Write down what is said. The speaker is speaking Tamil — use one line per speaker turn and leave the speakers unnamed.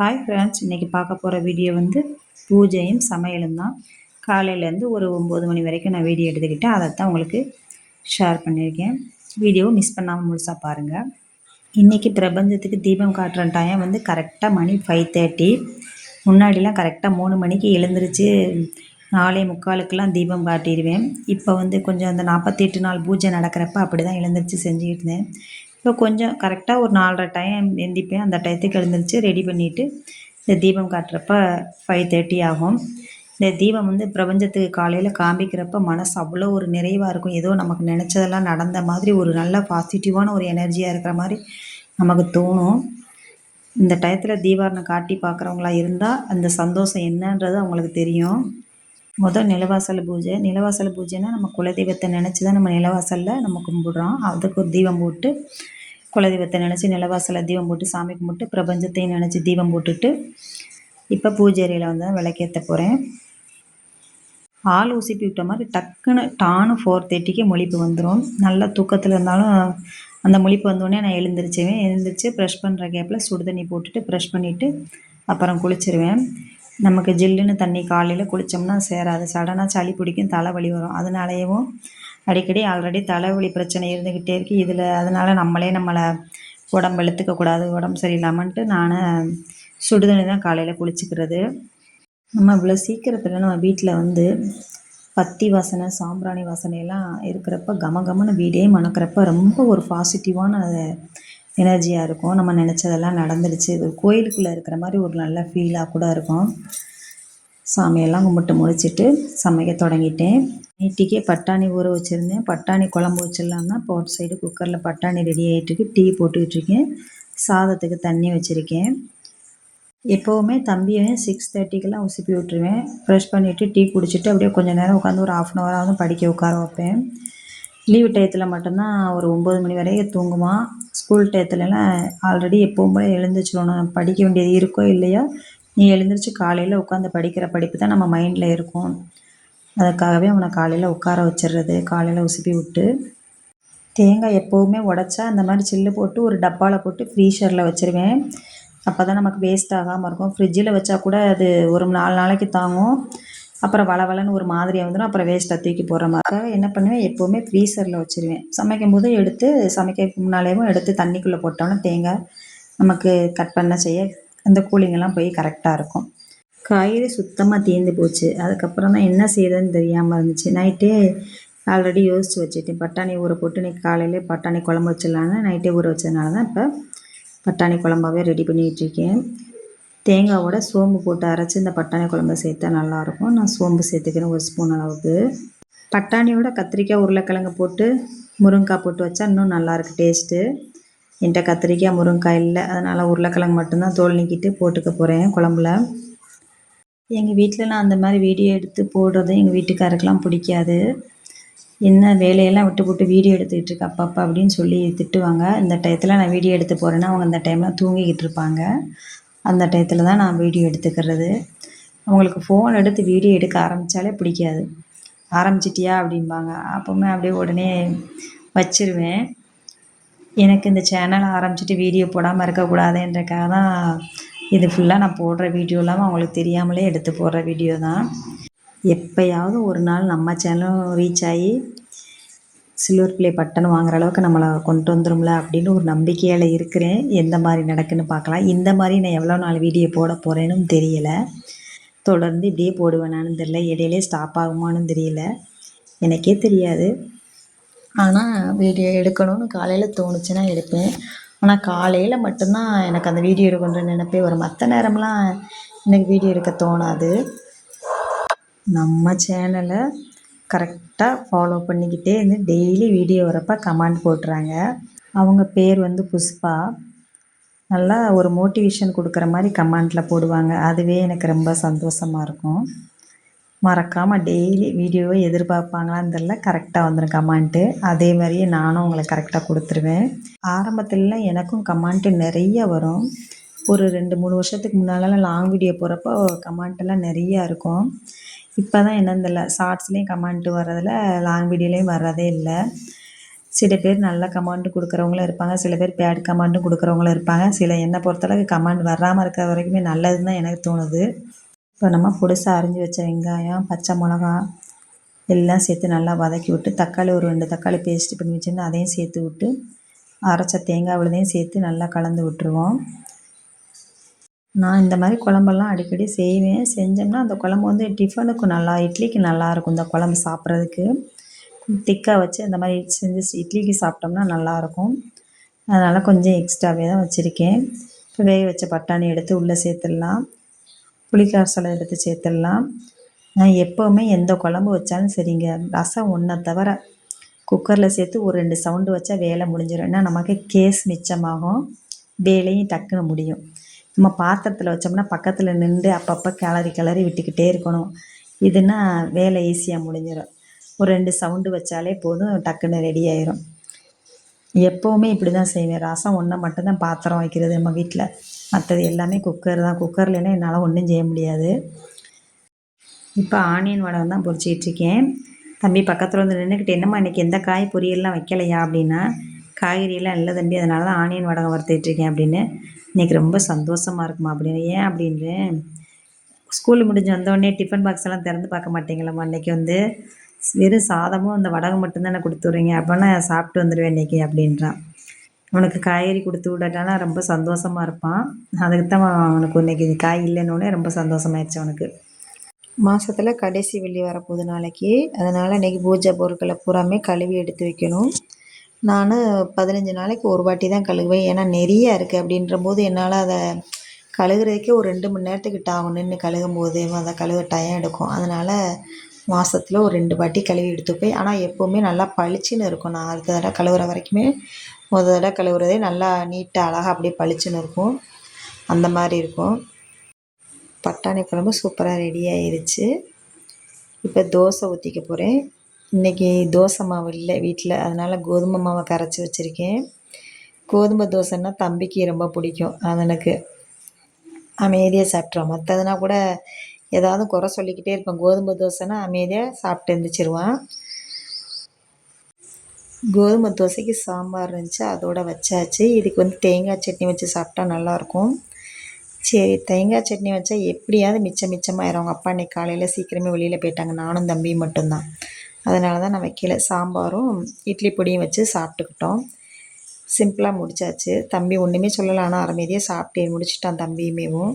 ஹாய் ஃப்ரெண்ட்ஸ் இன்றைக்கி பார்க்க போகிற வீடியோ வந்து பூஜையும் சமையலும் தான். காலையிலேருந்து ஒரு ஒம்பது மணி வரைக்கும் நான் வீடியோ எடுத்துக்கிட்டேன் அதை தான் உங்களுக்கு ஷேர் பண்ணியிருக்கேன். வீடியோவை மிஸ் பண்ணாமல் முழுசாக பாருங்கள் இன்றைக்கி பிரபஞ்சத்துக்கு தீபம் காட்டுற டைம் வந்து கரெக்டாக மணி ஃபைவ் தேர்ட்டி முன்னாடிலாம் கரெக்டாக மூணு மணிக்கு எழுந்திரிச்சு நாலே முக்காலுக்கெல்லாம் தீபம் காட்டிடுவேன். இப்போ வந்து கொஞ்சம் அந்த நாற்பத்தி எட்டு நாள் பூஜை நடக்கிறப்ப அப்படி தான் எழுந்திரிச்சு செஞ்சுக்கிட்டு இருந்தேன். இப்போ கொஞ்சம் கரெக்டாக ஒரு நாலரை டைம் எந்திப்பேன். அந்த டயத்துக்கு எழுந்திரிச்சு ரெடி பண்ணிவிட்டு இந்த தீபம் காட்டுறப்ப ஃபைவ் தேர்ட்டி ஆகும். இந்த தீபம் வந்து பிரபஞ்சத்துக்கு காலையில் காமிக்கிறப்ப மனசு அவ்வளோ ஒரு நிறைவாக இருக்கும். ஏதோ நமக்கு நினச்சதெல்லாம் நடந்த மாதிரி ஒரு நல்ல பாசிட்டிவான ஒரு எனர்ஜியாக இருக்கிற மாதிரி நமக்கு தோணும். இந்த டயத்தில் தீபாரணம் காட்டி பார்க்குறவங்களா இருந்தால் அந்த சந்தோஷம் என்னன்றது அவங்களுக்கு தெரியும். முதல் நிலவாசல் பூஜை. நிலவாசல் பூஜைன்னா நம்ம குலதெய்வத்தை நினச்சி தான் நம்ம நிலவாசலில் நம்ம கும்பிட்றோம். அதுக்கு ஒரு தீபம் போட்டு குலதெய்வத்தை நினச்சி நிலவாசலில் தீபம் போட்டு சாமி கும்பிட்டு பிரபஞ்சத்தையும் நினச்சி தீபம் போட்டுட்டு இப்போ பூஜை அறையில் வந்து விளக்கேற்ற போகிறேன் ஆள் ஊசிப்பி விட்ட மாதிரி டக்குன்னு டானு ஃபோர் தேர்ட்டிக்கு மொழிப்பு வந்துடும் நல்ல தூக்கத்தில் இருந்தாலும் அந்த மொழிப்பு வந்தோடனே நான் எழுந்திரிச்சுவேன் எழுந்திரிச்சு ப்ரெஷ் பண்ணுற கேப்பில் சுடு தண்ணி போட்டுட்டு ப்ரெஷ் பண்ணிவிட்டு அப்புறம் குளிச்சிருவேன். நமக்கு ஜில்லுன்னு தண்ணி காலையில் குளித்தோம்னா சேராது. சடனாக சளி பிடிக்கும் தலைவலி வரும். அதனாலேயும் அடிக்கடி ஆல்ரெடி தலைவலி பிரச்சனை இருந்துக்கிட்டே இருக்குது இதில் அதனால் நம்மளே நம்மளை உடம்பு இழுத்துக்கக்கூடாது உடம்பு சரியில்லாமன்ட்டு நான் சுடுதண்ணி தான் காலையில் குளிச்சுக்கிறது. நம்ம இவ்வளோ சீக்கிரத்தில் நம்ம வீட்டில் வந்து பத்தி வாசனை சாம்பிராணி வாசனையெல்லாம் இருக்கிறப்ப கம கமன்னு வீடே மணக்கிறப்ப ரொம்ப ஒரு பாசிட்டிவான எனர்ஜியாக இருக்கும். நம்ம நினச்சதெல்லாம் நடந்துடுச்சு. இது கோயிலுக்குள்ளே இருக்கிற மாதிரி ஒரு நல்ல ஃபீலாக கூட இருக்கும். சாமியெல்லாம் கும்பிட்டு முடிச்சுட்டு சமைக்க தொடங்கிட்டேன். நைட்டிக்கே பட்டாணி ஊற வச்சுருந்தேன். பட்டாணி குழம்பு வச்சிடலான்னா இப்போ ஒரு சைடு குக்கரில் பட்டாணி ரெடி ஆகிட்டுருக்கு டீ போட்டுக்கிட்டு இருக்கேன் சாதத்துக்கு தண்ணி வச்சுருக்கேன். எப்போவுமே தம்பியும் சிக்ஸ் தேர்ட்டிக்கெல்லாம் உசுப்பி விட்ருவேன் ப்ரெஷ் பண்ணிவிட்டு டீ குடிச்சிட்டு அப்படியே கொஞ்சம் நேரம் உட்காந்து ஒரு ஆஃப் அன் ஹவராவது படிக்க உட்கார வைப்பேன். லீவு டயத்தில் மட்டும்தான் ஒரு ஒம்பது மணி வரைக்கும் தூங்குவான் ஸ்கூல் டயத்துலலாம் ஆல்ரெடி எப்பவும் போல எழுந்திரிச்சிடணும். படிக்க வேண்டியது இருக்கோ இல்லையோ நீ எழுந்திரிச்சு காலையில் உட்காந்து படிக்கிற படிப்பு தான் நம்ம மைண்டில் இருக்கும். அதுக்காகவே அவனை காலையில் உட்கார வச்சிடுறது காலையில் உசுப்பி விட்டு தேங்காய் எப்போவுமே உடச்சா அந்த மாதிரி சில்லு போட்டு ஒரு டப்பாவில் போட்டு ஃப்ரீஷரில் வச்சுருவேன். அப்போ தான் நமக்கு வேஸ்ட் ஆகாமல் இருக்கும். ஃப்ரிட்ஜில் வச்சா கூட அது ஒரு நாலு நாளைக்கு தாங்கும். அப்புறம் வளவலன்னு ஒரு மாதிரியாக வந்துடும் அப்புறம் வேஸ்ட்டாக தூக்கி போடுற மாதிரி. என்ன பண்ணுவேன்? எப்போவுமே ஃப்ரீசரில் வச்சுருவேன். சமைக்கும் போது எடுத்து சமைக்க முன்னாலேயும் எடுத்து தண்ணிக்குள்ளே போட்டோன்னா தேங்காய் நமக்கு கட் பண்ண செய்ய அந்த கூலிங்கெல்லாம் போய் கரெக்டாக இருக்கும். காய்கறி சுத்தமாக தீர்ந்து போச்சு. அதுக்கப்புறம் தான் என்ன செய்யறதுன்னு தெரியாமல் இருந்துச்சு. நைட்டே ஆல்ரெடி யோசித்து வச்சுட்டேன் பட்டாணி ஊற போட்டு இன்றைக்கி காலையிலே பட்டாணி குழம்பு வச்சிடலான்னு நைட்டே ஊற வச்சதுனால தான் இப்போ பட்டாணி குழம்பாவே ரெடி பண்ணிகிட்ருக்கேன் தேங்காவோட சோம்பு போட்டு அரைச்சி இந்த பட்டாணி குழம்பு சேர்த்தா நல்லாயிருக்கும் நான் சோம்பு சேர்த்துக்கிறேன் ஒரு ஸ்பூன் அளவுக்கு. பட்டாணியோட கத்திரிக்காய் உருளைக்கிழங்கு போட்டு முருங்கைக்காய் போட்டு வச்சா இன்னும் நல்லாயிருக்கு டேஸ்ட்டு என்கிட்ட கத்திரிக்காய் முருங்கைக்காய் இல்லை. அதனால் உருளைக்கிழங்கு மட்டும்தான் தோல் நீக்கிட்டு போட்டுக்க போகிறேன் குழம்புல. எங்கள் வீட்டில் நான் அந்த மாதிரி வீடியோ எடுத்து போடுறது எங்கள் வீட்டுக்காருக்கெலாம் பிடிக்காது. என்ன வேலையெல்லாம் விட்டு போட்டு வீடியோ எடுத்துக்கிட்டு இருக்க அப்பப்போ அப்படின்னு சொல்லி திட்டுவாங்க. இந்த டயத்தில் நான் வீடியோ எடுத்து போகிறேன்னா அவங்க அந்த டைமில் தூங்கிக்கிட்டு இருப்பாங்க. அந்த டயத்தில் தான் நான் வீடியோ எடுத்துக்கிறது. அவங்களுக்கு ஃபோன் எடுத்து வீடியோ எடுக்க ஆரம்பித்தாலே பிடிக்காது. ஆரம்பிச்சிட்டியா அப்படிம்பாங்க. அப்போவுமே அப்படியே உடனே வச்சிருவேன். எனக்கு இந்த சேனலை ஆரம்பிச்சிட்டு வீடியோ போடாமல் இருக்கக்கூடாதுன்றக்காக தான் இது ஃபுல்லாக நான் போடுற வீடியோ இல்லாமல் அவங்களுக்கு தெரியாமலே எடுத்து போடுற வீடியோ தான். எப்போயாவது ஒரு நாள் நம்ம சேனலும் ரீச் ஆகி சில்வர் பிளே பட்டன் வாங்குற அளவுக்கு நம்மளை கொண்டு வந்துடும்ல அப்படின்னு ஒரு நம்பிக்கையில் இருக்கிறேன். எந்த மாதிரி நடக்குன்னு பார்க்கலாம். இந்த மாதிரி நான் எவ்வளோ நாள் வீடியோ போட போகிறேன்னு தெரியலை. தொடர்ந்து இப்படியே போடுவேனான்னு தெரியல. இடையிலே ஸ்டாப் ஆகுமான்னு தெரியல. எனக்கே தெரியாது. ஆனால் வீடியோ எடுக்கணும்னு காலையில் தோணுச்சுன்னா எடுப்பேன். ஆனால் காலையில் மட்டும்தான் எனக்கு அந்த வீடியோ எடுக்கணுன்ற நினைப்பே வரும். மற்ற நேரம்லாம் எனக்கு வீடியோ எடுக்க தோணாது. நம்ம சேனலை கரெக்டாக ஃபாலோ பண்ணிக்கிட்டே இருந்து டெய்லி வீடியோ வரப்போ கமெண்ட் போட்டுறாங்க. அவங்க பேர் வந்து புஷ்பா. நல்லா ஒரு மோட்டிவேஷன் கொடுக்குற மாதிரி கமெண்டில் போடுவாங்க. அதுவே எனக்கு ரொம்ப சந்தோஷமாக இருக்கும். மறக்காமல் டெய்லி வீடியோவை எதிர்பார்ப்பாங்களான்னு தெரில கரெக்டாக வந்துடும் கமெண்ட்டு அதே மாதிரியே நானும் உங்களை கரெக்டாக கொடுத்துருவேன். ஆரம்பத்துலலாம் எனக்கும் கமெண்ட்டு நிறைய வரும். ஒரு ரெண்டு மூணு வருஷத்துக்கு முன்னாலலாம் லாங் வீடியோ போகிறப்போ கமெண்ட்டெல்லாம் நிறையா இருக்கும். இப்போ தான் என்னன்னு தெரில ஷார்ட்ஸ்லேயும் கமெண்ட்டு வர்றதில் லாங் வீடியோலேயும் வர்றதே இல்லை. சில பேர் நல்ல கமாண்டு கொடுக்குறவங்களும் இருப்பாங்க. சில பேர் பேட் கமாண்ட்டும் கொடுக்குறவங்களும் இருப்பாங்க. சில என்னை பொறுத்தளவுக்கு கமாண்ட் வராமல் இருக்கிற வரைக்குமே நல்லதுன்னு தான் எனக்கு தோணுது. இப்போ நம்ம புதுசாக அரிஞ்சு வச்ச வெங்காயம் பச்சை மிளகா எல்லாம் சேர்த்து நல்லா வதக்கி விட்டு தக்காளி ஒரு ரெண்டு தக்காளி பேஸ்ட் பண்ணி வச்சுருந்தா அதையும் சேர்த்து விட்டு அரைச்ச தேங்காய் விழுதையும் சேர்த்து நல்லா கலந்து விட்டுருவோம். நான் இந்த மாதிரி குழம்பெல்லாம் அடிக்கடி செய்வேன். செஞ்சோம்னா அந்த குழம்பு வந்து டிஃபனுக்கு நல்லா இட்லிக்கு நல்லாயிருக்கும் இந்த குழம்பு சாப்பிட்றதுக்கு. திக்காக வச்சு இந்த மாதிரி செஞ்சு இட்லிக்கு சாப்பிட்டோம்னா நல்லாயிருக்கும் அதனால் கொஞ்சம் எக்ஸ்ட்ராவே தான் வச்சுருக்கேன். இப்போ வேக வச்ச பட்டாணி எடுத்து உள்ளே சேர்த்துடலாம். புளிக்காசலை எடுத்து சேர்த்துடலாம். நான் எப்போவுமே எந்த குழம்பு வச்சாலும் சரிங்க. ரசம் ஒன்றை தவிர குக்கரில் சேர்த்து ஒரு ரெண்டு சவுண்டு வச்சா வேலை முடிஞ்சிடும் ஏன்னா நமக்கு கேஸ் மிச்சமாகும். வேலையும் டக்குன்னு முடியும். நம்ம பாத்திரத்தில் வச்சோம்னா பக்கத்தில் நின்று அப்பப்போ கிளறி கிளறி விட்டுக்கிட்டே இருக்கணும். இதுனா வேலை ஈஸியாக முடிஞ்சிடும் ஒரு ரெண்டு சவுண்டு வச்சாலே போதும் டக்குன்னு ரெடி ஆயிரும். எப்போவுமே இப்படி தான் செய்வேன். ரசம் ஒன்றை மட்டும்தான் பாத்திரம் வைக்கிறது நம்ம வீட்டில் மற்றது எல்லாமே குக்கர் தான். குக்கர்லனா என்னால் ஒன்றும் செய்ய முடியாது. இப்போ ஆனியன் வடகம் தான் பொரிச்சிட்ருக்கேன் தம்பி பக்கத்தில் வந்து நின்றுக்கிட்டு என்னம்மா இன்றைக்கி எந்த காய் பொரியல்லாம் வைக்கலையா? அப்படின்னா காய்கறியெல்லாம் இல்லை தம்பி அதனால தான் ஆனியன் வடகம் வறுத்துட்ருக்கேன் அப்படின்னு. இன்றைக்கி ரொம்ப சந்தோஷமாக இருக்குமா? அப்படின்னு. ஏன்? அப்படின்னு. ஸ்கூல் முடிஞ்சு வந்தோடனே டிஃபன் பாக்ஸ் எல்லாம் திறந்து பார்க்க மாட்டீங்களாம்மா அன்றைக்கி வந்து வெறும் சாதமும் அந்த வடகம் மட்டும்தானே கொடுத்துட்றீங்க அப்போனா சாப்பிட்டு வந்துடுவேன் இன்றைக்கி அப்படின்றான். அவனுக்கு காய்கறி கொடுத்து விடட்டானா ரொம்ப சந்தோஷமாக இருப்பான். அதுக்கு தான் அவனுக்கு இன்றைக்கி காய் இல்லைன்னொடனே ரொம்ப சந்தோஷமாயிடுச்சு அவனுக்கு. மாதத்தில் கடைசி வெள்ளி வரப்போகுது நாளைக்கு. அதனால் இன்றைக்கி பூஜை பொருட்களை பூராமே கழுவி எடுத்து வைக்கணும். நான் பதினஞ்சு நாளைக்கு ஒரு வாட்டி தான் கழுவேன் ஏன்னா நிறைய இருக்குது அப்படின்ற போது என்னால் அதை கழுகுறதுக்கே ஒரு ரெண்டு மணி நேரத்துக்கிட்ட ஆகும் நின்று கழுகும் போது அதை கழுவ டைம் எடுக்கும். அதனால் மாதத்துல ஒரு ரெண்டு வாட்டி கழுவி எடுத்துப்பேன் ஆனால் எப்போவுமே நல்லா பளிச்சுன்னு இருக்கும். நான் அடுத்த தடவை கழுவுற வரைக்குமே முத தடவை கழுவுறதே நல்லா நீட்டாக அழகாக அப்படியே பளிச்சுன்னு இருக்கும். அந்த மாதிரி இருக்கும். பட்டாணி குழம்பு சூப்பராக ரெடி ஆயிடுச்சு இப்போ தோசை ஊற்றிக்க போகிறேன் இன்றைக்கி தோசை மாவு இல்லை வீட்டில் அதனால் கோதுமை மாவை கரைச்சி வச்சுருக்கேன். கோதுமை தோசைன்னா தம்பிக்கு ரொம்ப பிடிக்கும் அது எனக்கு அமைதியாக சாப்பிட்றோம் மற்றதுனா கூட ஏதாவது குறை சொல்லிக்கிட்டே இருப்பேன். கோதுமை தோசைன்னா அமைதியாக சாப்பிட்டு எழுந்திரிச்சிருவான் கோதுமை தோசைக்கு சாம்பார் இருந்துச்சு அதோட வச்சாச்சு. இதுக்கு வந்து தேங்காய் சட்னி வச்சு சாப்பிட்டா நல்லாயிருக்கும். சரி தேங்காய் சட்னி வச்சா எப்படியாவது மிச்சம் மிச்சமாயிரும். அவங்க அப்பா அன்றைக்கி காலையில் சீக்கிரமே வெளியில் போயிட்டாங்க. நானும் தம்பியும் மட்டும்தான். அதனால தான் நான் வைக்கல. சாம்பாரும் இட்லி பொடியும் வச்சு சாப்பிட்டுக்கிட்டோம். சிம்பிளாக முடிச்சாச்சு. தம்பி ஒன்றுமே சொல்லலை. ஆனால் அமைதியாக சாப்பிட்டு முடிச்சிட்டான் தம்பியுமேவும்.